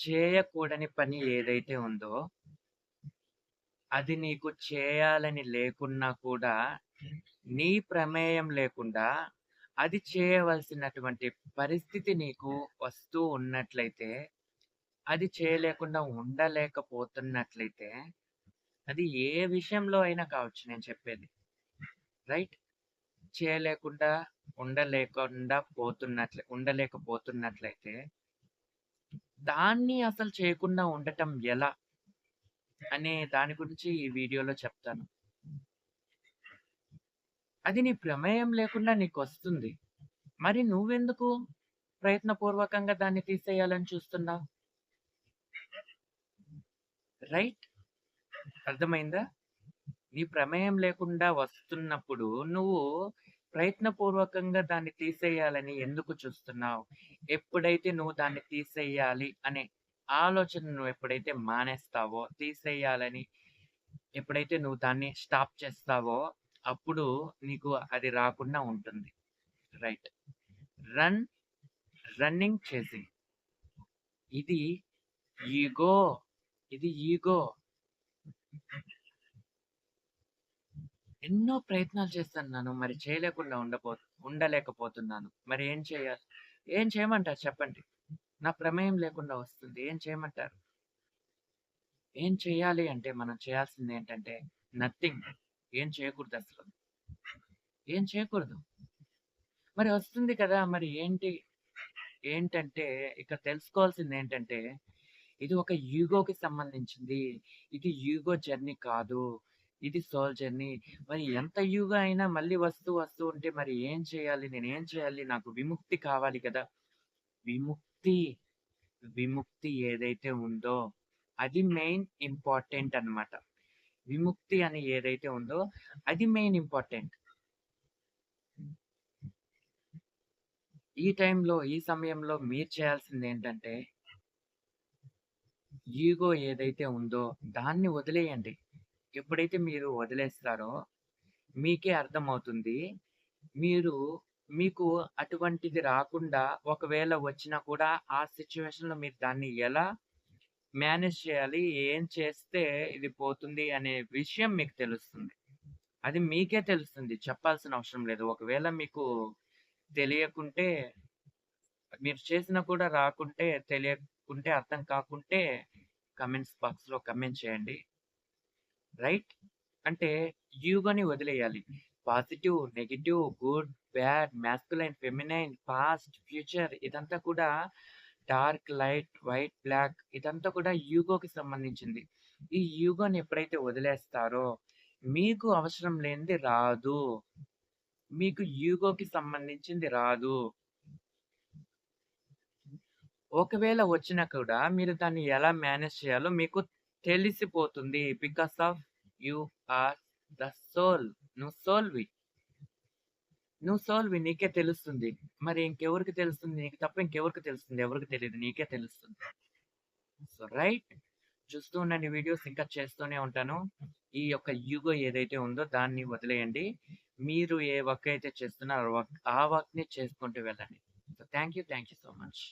చేయకూడని పని ఏదైతే ఉందో అది నీకు చేయాలని లేకున్నా కూడా నీ ప్రమేయం లేకుండా అది చేయవలసినటువంటి పరిస్థితి నీకు వస్తూ ఉన్నట్లయితే అది చేయలేకుండా ఉండలేకపోతున్నట్లయితే అది ఏ విషయంలో అయినా కావచ్చు నేను చెప్పేది. రైట్? చేయలేకుండా ఉండలేకుండా పోతున్నట్లే ఉండలేకపోతున్నట్లయితే దాన్ని అసలు చేయకుండా ఉండటం ఎలా? అనే దాని గురించి ఈ వీడియోలో చెప్తాను. అది నీ ప్రమేయం లేకుండా నీకు వస్తుంది. మరి నువ్వెందుకు ప్రయత్నపూర్వకంగా దాన్ని తీసేయాలని చూస్తున్నావు? రైట్? అర్థమైందా? నీ ప్రమేయం లేకుండా వస్తున్నప్పుడు నువ్వు ప్రయత్నపూర్వకంగా దాన్ని తీసేయాలని ఎందుకు చూస్తున్నావు? ఎప్పుడైతే నువ్వు దాన్ని తీసేయాలి అనే ఆలోచన నువ్వు ఎప్పుడైతే మానేస్తావో తీసేయాలని ఎప్పుడైతే నువ్వు దాన్ని స్టాప్ చేస్తావో అప్పుడు నీకు అది రాకుండా ఉంటుంది. రైట్. రన్ రన్నింగ్ చేసింగ్ ఇది ఈగో ఇది ఈగో. ఎన్నో ప్రయత్నాలు చేస్తున్నాను. మరి చేయలేకుండా ఉండబో ఉండలేకపోతున్నాను. మరి ఏం చేయాలి? ఏం చేయమంటారు చెప్పండి. నా ప్రమేయం లేకుండా వస్తుంది. ఏం చేయమంటారు? ఏం చేయాలి అంటే మనం చేయాల్సింది ఏంటంటే నథింగ్. ఏం చేయకూడదు అసలు. ఏం చేయకూడదు. మరి వస్తుంది కదా మరి ఏంటి? ఏంటంటే ఇక్కడ తెలుసుకోవాల్సింది ఏంటంటే ఇది ఒక యూగోకి సంబంధించింది. ఇది యూగో జర్నీ కాదు. ఇది సోల్ జర్నీ. మరి ఎంత ఈగో అయినా మళ్ళీ వస్తూ వస్తూ ఉంటే మరి ఏం చేయాలి? నేను ఏం చేయాలి? నాకు విముక్తి కావాలి కదా. విముక్తి విముక్తి ఏదైతే ఉందో అది మెయిన్ ఇంపార్టెంట్ అన్నమాట. విముక్తి అని ఏదైతే ఉందో అది మెయిన్ ఇంపార్టెంట్. ఈ టైంలో ఈ సమయంలో మీరు చేయాల్సింది ఏంటంటే ఈగో ఏదైతే ఉందో దాన్ని వదిలేయండి. ఎప్పుడైతే మీరు వదిలేస్తారో మీకే అర్థమవుతుంది మీరు మీకు అటువంటిది రాకుండా ఒకవేళ వచ్చినా కూడా ఆ సిచ్యువేషన్‌లో మీరు దాన్ని ఎలా మేనేజ్ చేయాలి? ఏం చేస్తే ఇది పోతుంది అనే విషయం మీకు తెలుస్తుంది. అది మీకే తెలుస్తుంది. చెప్పాల్సిన అవసరం లేదు. ఒకవేళ మీకు తెలియకుంటే మీరు చేసినా కూడా రాకుంటే, తెలియకుంటే, అర్థం కాకుంటే కమెంట్స్ బాక్స్‌లో కమెంట్ చేయండి. రైట్? అంటే యూగోని వదిలేయాలి. Positive, negative good, bad, masculine, feminine, past, future ఇదంతా కూడా డార్క్, లైట్, వైట్, బ్లాక్ ఇదంతా కూడా యూగోకి సంబంధించింది. ఈ యూగోని ఎప్పుడైతే వదిలేస్తారో మీకు అవసరం లేనిది రాదు. మీకు యూగోకి సంబంధించింది రాదు. ఒకవేళ వచ్చినా కూడా మీరు దాన్ని ఎలా మేనేజ్ చేయాలో మీకు తెలిసిపోతుంది. Because of you are the soul. నువ్వు సోల్‌వి. నువ్వు సోల్‌వి నీకే తెలుస్తుంది. మరి ఇంకెవరికి తెలుస్తుంది? నీకు తప్ప ఇంకెవరికి తెలుస్తుంది? ఎవరికి తెలియదు నీకే తెలుస్తుంది. So, right? చూస్తూ ఉండండి వీడియోస్ ఇంకా చేస్తూనే ఉంటాను. ఈ యొక్క యుగో ఏదైతే ఉందో దాన్ని వదిలేయండి. మీరు ఏ వర్క్ అయితే చేస్తున్నారో వర్క్ ఆ వర్క్‌ని చేసుకుంటూ వెళ్ళండి. So, thank you. Thank you so much.